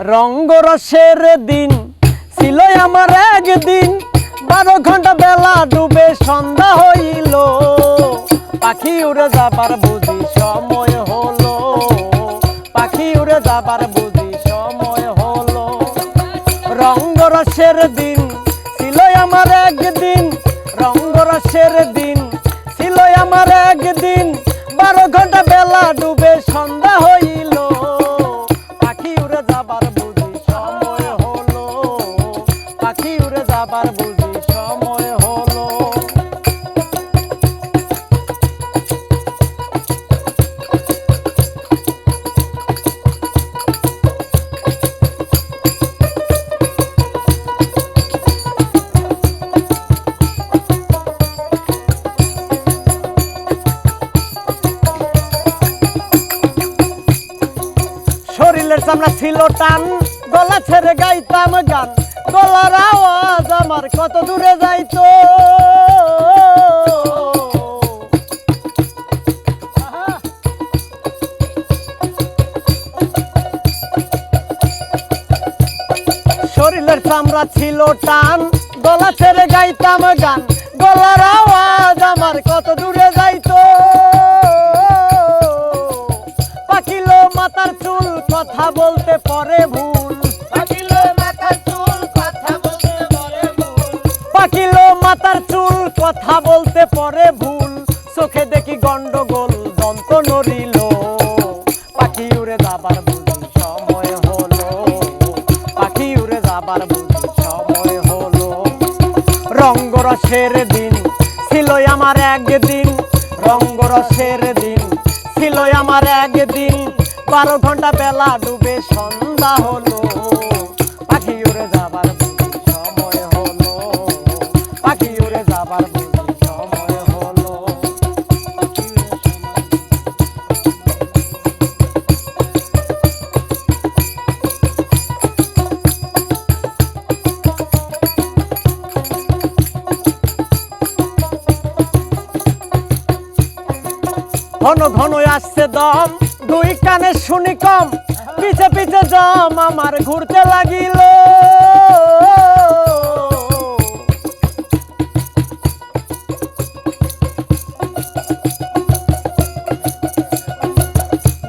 রঙ্গরসের দিন ছিল আমার একদিন। বারো ঘণ্টা বেলা ডুবে সন্ধ্যা হইল। পাখি উড়ে যাবার বুঝি সময় হলো। পাখি উড়ে যাবার বুঝি সময় হলো। রঙ্গরসের দিন ছিল আমার একদিন। রঙ্গরসের দিন ছিল আমার একদিন। বারো ঘণ্টা বেলা ডুবে সন্ধ্যা হইল। যাবার বুঝি সময় হলো। শরীরের চামড়া ছিল টান গলা ছেড়ে গাইতাম গান। গলার আওয়াজ আমার কত দূরে যাইতো? শরীরের চামড়া ছিল টান, গলা ছেড়ে গাইতাম গান। গলার আওয়াজ আমার কত দূরে যাইতো? পাকিলো মাথার চুল কথা বলতে পরে পরে ভুল, চোখে দেখি গন্ডগোল দন্ত নড়িল পাখি উড়ে যাবার বুঝি সময় হলো। পাখি উড়ে যাবার বুঝি সময় হলো। রঙ্গরসের দিন ছিল আমার একদিন। রঙ্গরসের দিন ছিল আমার একদিন। বারো ঘণ্টা বেলা ডুবে সন্ধ্যা হলো। ঘন ঘন আসছে দম, দুই কানে শুনি কম। পিছে পিছে জম, আমার ঘুরতে লাগিল।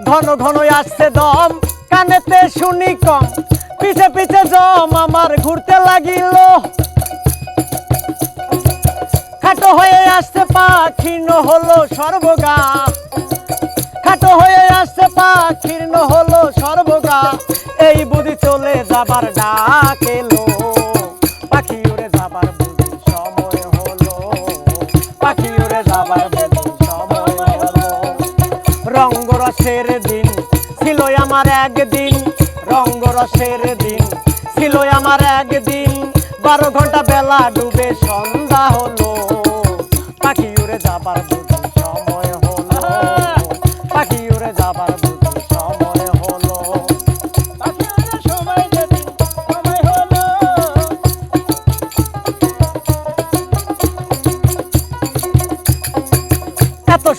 ঘন ঘন আসছে দম, কানেতে শুনি কম। পিছে পিছে জম, আমার ঘুরতে লাগিল। খাটো হয়ে আসছে পাখির্ণ হলো সর্বগা। খাটো হয়ে আসছে পাখির্ণ হলো সর্বগা। এই বুদ্ধি চলে যাবার ডাক এলো। পাখি উড়ে যাবার সময় হলো। পাখি উড়ে যাবার বুদ্ধি সময় রঙ্গরসের দিন ছিল আমার একদিন। রঙ্গরসের দিন ছিল আমার একদিন। বারো ঘণ্টা বেলা ডুবে সন্ধ্যা হলো।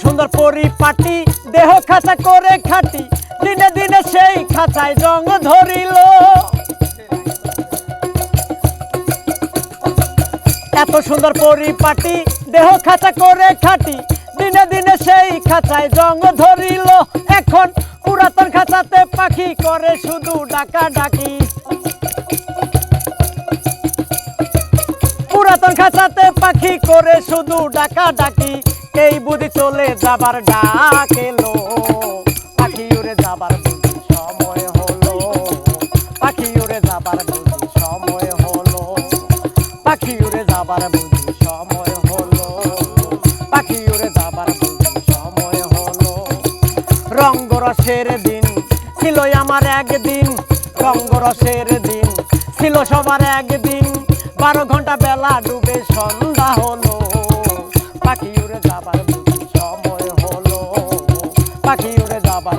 সুন্দর পরিপাটি, দেহ খাঁচা করে খাটি, দিনে দিনে সেই খাঁচায় জং ধরিল। এত সুন্দর পরিপাটি, দেহ খাঁচা করে খাটি, দিনে দিনে সেই খাঁচায় জং ধরিল। এখন পুরাতন খাঁচাতে পাখি করে শুধু ডাকা ডাকি পুরাতন খাঁচাতে পাখি করে শুধু ডাকা ডাকি এই বুদ্ধি চলে যাবার ডাক এলো। পাখি উড়ে যাবার সময় হলো। পাখি উড়ে যাবার বুদ্ধি সময় হলো। পাখি উড়ে যাবার বুদ্ধি সময় হলো। পাখি উড়ে যাবার বুদ্ধি সময় হলো। রঙ্গরসের দিন ছিল আমার একদিন। রঙ্গরসের দিন ছিল সবার একদিন। বারো ঘণ্টা বেলা ডুবে সন্ধ্যা হলো। পাখি উড়ে যাবার সময় হলো। পাখি উড়ে যাবার